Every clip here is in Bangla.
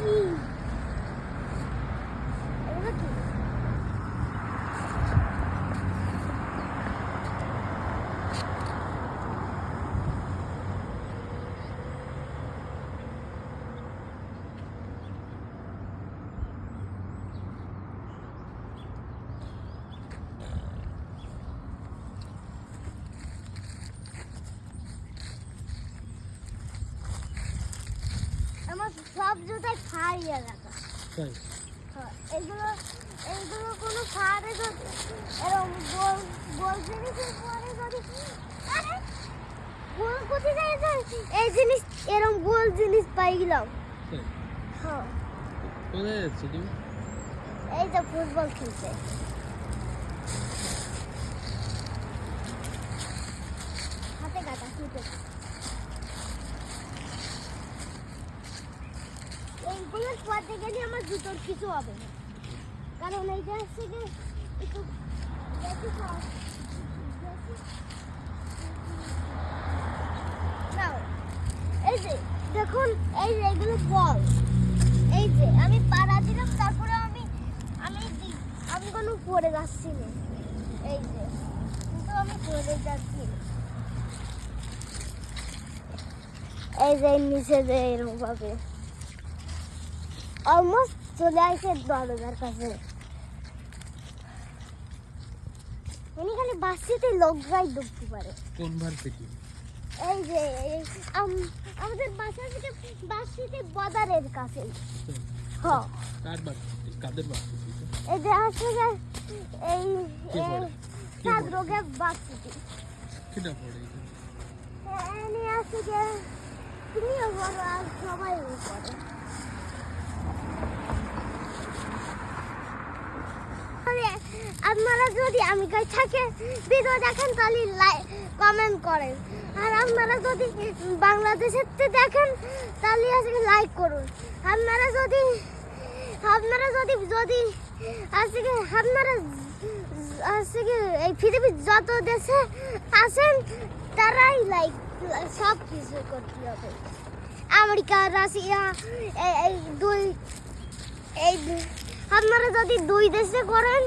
Hum. সব জুতায় ফাড়িয়ে রাখা তাই? হ্যাঁ, এগুলো এগুলো কোনো ফাড়ে যদি এরকম গোল গোল জিনিসের পরে যদি আরে গোল কোথায় যায় যায়? এই জিনিস এরকম গোল জিনিস পাই গেলাম হ্যাঁ। কোথায় যাচ্ছ তুমি? এই তো ফুটবল খেলতে। হাতে কাটা ফুটে এইগুলোর পথে গেলে আমার জুতোর কিছু হবে না। কারণ এইটা হচ্ছে গিয়ে একটু এই যে, দেখুন, এই যে এগুলো বল। এই যে, আমি পাড়া দিলাম, তারপরে আমি আমি আমি কোনো পড়ে যাচ্ছি না। এই যে, কিন্তু আমি পড়ে যাচ্ছি এই যে, নিচে যে এরকম ভাবে অলমোস্ট চলে আসে দরজার কাছে। উনি খালি বাসিতে লোকরাই ঢুকতে পারে। কোন এই যে এই আম- আমাদের বাসা থেকে বাসিতে বদারের কাছে। হ্যাঁ। কার ভার্সিটি কাদের এই যে যে এই সাত রোগে বাসিতে। কিটা পড়ে এনে যে তুমিও বড় আর সবাই করে আপনারা যদি আমি কাছে থাকে ভিডিও দেখেন তাহলে লাইক কমেন্ট করেন। আর আপনারা যদি বাংলাদেশের দেখেন, তাহলে আজকে লাইক করুন। আপনারা যদি আপনারা যদি যদি আজকে, আপনারা আজকে এই পৃথিবীর যত দেশে আছেন, তারাই লাইক সব কিছু করতে হবে। আমেরিকা, রাশিয়া এই দুই, এই আপনারা যদি দুই দেশে করেন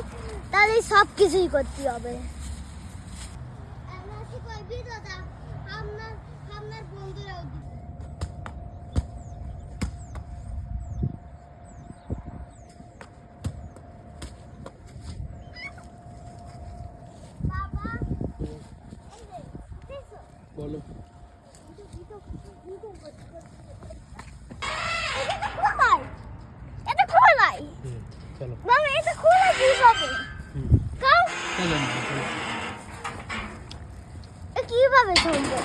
তাহলে সব কিছুই করতে হবে। বলো। এটা খোলাই এটা খোলাই চলো। বাবা এটা চলো। এ কিভাবে সম্ভব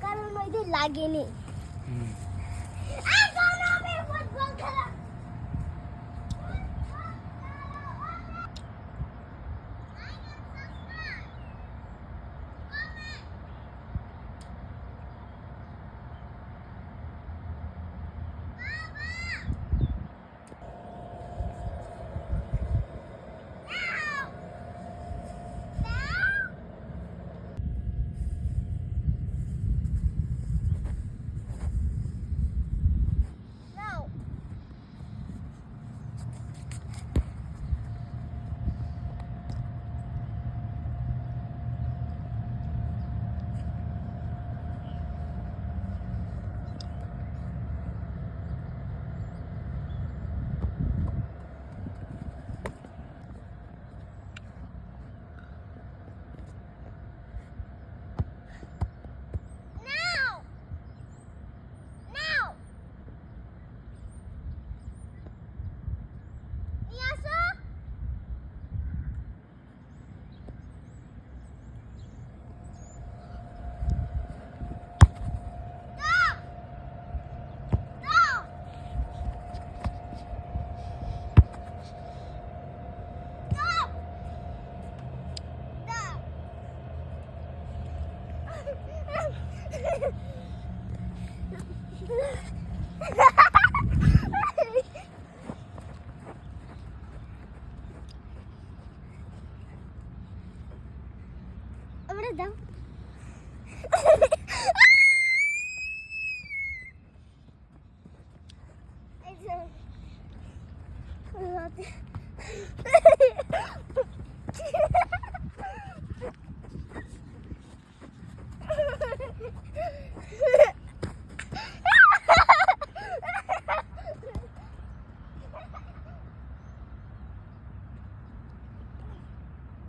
কারণ ওইটা লাগেনি আমরা দাও এই যে